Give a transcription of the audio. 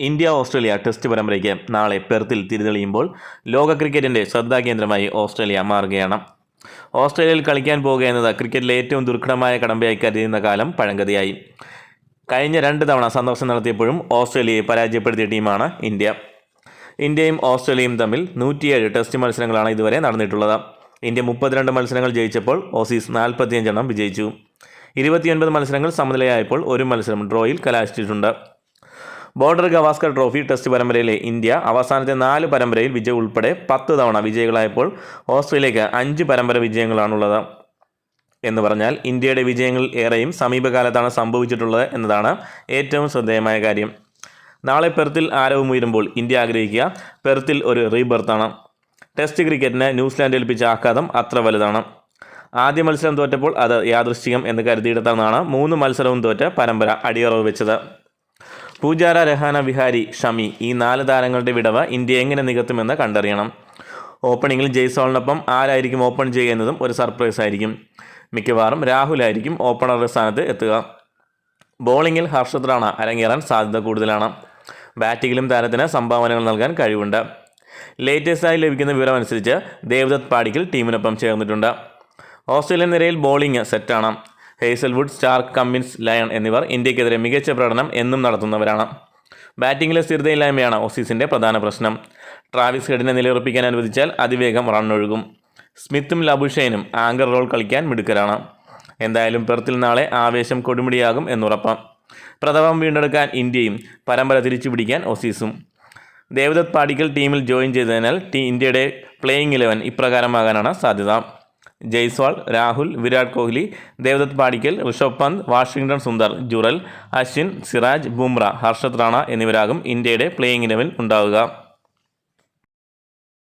India Australia test പരമ്പരയ്ക്ക് നാളെ പെർത്തിൽ തിരിതെളിയുമ്പോൾ ലോക ക്രിക്കറ്റിന്റെ ശ്രദ്ധാകേന്ദ്രമായി ഓസ്ട്രേലിയ മാറുകയാണ്. ഓസ്ട്രേലിയയിൽ കളിക്കാൻ പോകുക എന്നത് ക്രിക്കറ്റിലെ ഏറ്റവും ദുർഘടമായ കടമ്പയായി കരുതുന്ന കാലം പഴങ്കതിയായി കഴിഞ്ഞ രണ്ട് തവണ സന്ദർശനം നടത്തിയപ്പോഴും ഓസ്ട്രേലിയയെ പരാജയപ്പെടുത്തിയ ടീമാണ് ഇന്ത്യ. ഇന്ത്യയും ഓസ്ട്രേലിയയും തമ്മിൽ നൂറ്റിയേഴ് ടെസ്റ്റ് മത്സരങ്ങളാണ് ഇതുവരെ നടന്നിട്ടുള്ളത്. ഇന്ത്യ മുപ്പത്തിരണ്ട് മത്സരങ്ങൾ ജയിച്ചപ്പോൾ ഓസീസ് നാൽപ്പത്തിയഞ്ചെണ്ണം വിജയിച്ചു. ഇരുപത്തിയൊൻപത് മത്സരങ്ങൾ സമനിലയായപ്പോൾ ഒരു മത്സരം ഡ്രോയിൽ കലാശിച്ചിട്ടുണ്ട്. ബോർഡർ ഗവാസ്കർ ട്രോഫി ടെസ്റ്റ് പരമ്പരയിലെ ഇന്ത്യ അവസാനത്തെ നാല് പരമ്പരയിൽ വിജയം ഉൾപ്പെടെ പത്ത് തവണ വിജയികളായപ്പോൾ ഓസ്ട്രേലിയക്ക് അഞ്ച് പരമ്പര വിജയങ്ങളാണുള്ളത് എന്ന് പറഞ്ഞാൽ ഇന്ത്യയുടെ വിജയങ്ങൾ ഏറെയും സമീപകാലത്താണ് സംഭവിച്ചിട്ടുള്ളത് എന്നതാണ് ഏറ്റവും ശ്രദ്ധേയമായ കാര്യം. നാളെ പെർത്തിൽ ആരവം ഉയരുമ്പോൾ ഇന്ത്യ ആഗ്രഹിക്കുക പെർത്തിൽ ഒരു റീബർത്താണ് ടെസ്റ്റ് ക്രിക്കറ്റിന് ന്യൂസിലാൻഡ് ഏൽപ്പിച്ച ആഘാതം അത്ര വലുതാണ്. ആദ്യ മത്സരം തോറ്റപ്പോൾ അത് യാദൃശ്ചികം എന്ന് കരുതിയിടത്താണ് മൂന്ന് മത്സരവും തോറ്റ പരമ്പര അടിയറവ് വെച്ചത്. പൂജാര രഹാന വിഹാരി ഷമി ഈ നാല് താരങ്ങളുടെ വിടവ് ഇന്ത്യ എങ്ങനെ നികത്തുമെന്ന് കണ്ടറിയണം. ഓപ്പണിങ്ങിൽ ജയ്സോളിനൊപ്പം ആരായിരിക്കും ഓപ്പൺ ചെയ്യുന്നതും ഒരു സർപ്രൈസ് ആയിരിക്കും. മിക്കവാറും രാഹുലായിരിക്കും ഓപ്പണറുടെ സ്ഥാനത്ത് എത്തുക. ബോളിങ്ങിൽ ഹർഷത് റാണ അരങ്ങേറാൻ സാധ്യത കൂടുതലാണ്. ബാറ്റിങ്ങിലും താരത്തിന് സംഭാവനകൾ നൽകാൻ കഴിവുണ്ട്. ലേറ്റസ്റ്റായി ലഭിക്കുന്ന വിവരമനുസരിച്ച് ദേവദത്ത് പാടിക്കൽ ടീമിനൊപ്പം ചേർന്നിട്ടുണ്ട്. ഓസ്ട്രേലിയൻ നിരയിൽ ബോളിംഗ് സെറ്റാണ്. ഹേസൽവുഡ് സ്റ്റാർക്ക് കമ്മിൻസ് ലയൺ എന്നിവർ ഇന്ത്യക്കെതിരെ മികച്ച പ്രകടനം എന്നും നടത്തുന്നവരാണ്. ബാറ്റിങ്ങിലെ സ്ഥിരതയില്ലായ്മയാണ് ഓസീസിന്റെ പ്രധാന പ്രശ്നം. ട്രാവിസ് ഹെഡിനെ നിലയുറപ്പിക്കാൻ അനുവദിച്ചാൽ അതിവേഗം റണ്ണൊഴുകും. സ്മിത്തും ലബുഷേനും ആങ്കർ റോൾ കളിക്കാൻ മിടുക്കരാണ്. എന്തായാലും പെർത്തിൽ നാളെ ആവേശം കൊടുമുടിയാകും എന്നുറപ്പാം പ്രഥമം വീണ്ടെടുക്കാൻ ഇന്ത്യയും പരമ്പര തിരിച്ചു പിടിക്കാൻ ഓസീസും. ദേവദത്ത് പാടിക്കൽ ടീമിൽ ജോയിൻ ചെയ്തതിനാൽ ടീ ഇന്ത്യയുടെ പ്ലേയിങ് ഇലവൻ ഇപ്രകാരമാകാനാണ് സാധ്യത. ജയ്സ്വാൾ രാഹുൽ വിരാട് കോഹ്ലി ദേവദത്ത് പാടിക്കൽ ഋഷഭ് പന്ത് വാഷിംഗ്ടൺ സുന്ദർ ജുറൽ അശ്വിൻ സിറാജ് ബുംറ ഹർഷത് റാണ എന്നിവരാകും ഇന്ത്യയുടെ പ്ലേയിങ് ഇലവൻ ഉണ്ടാവുക.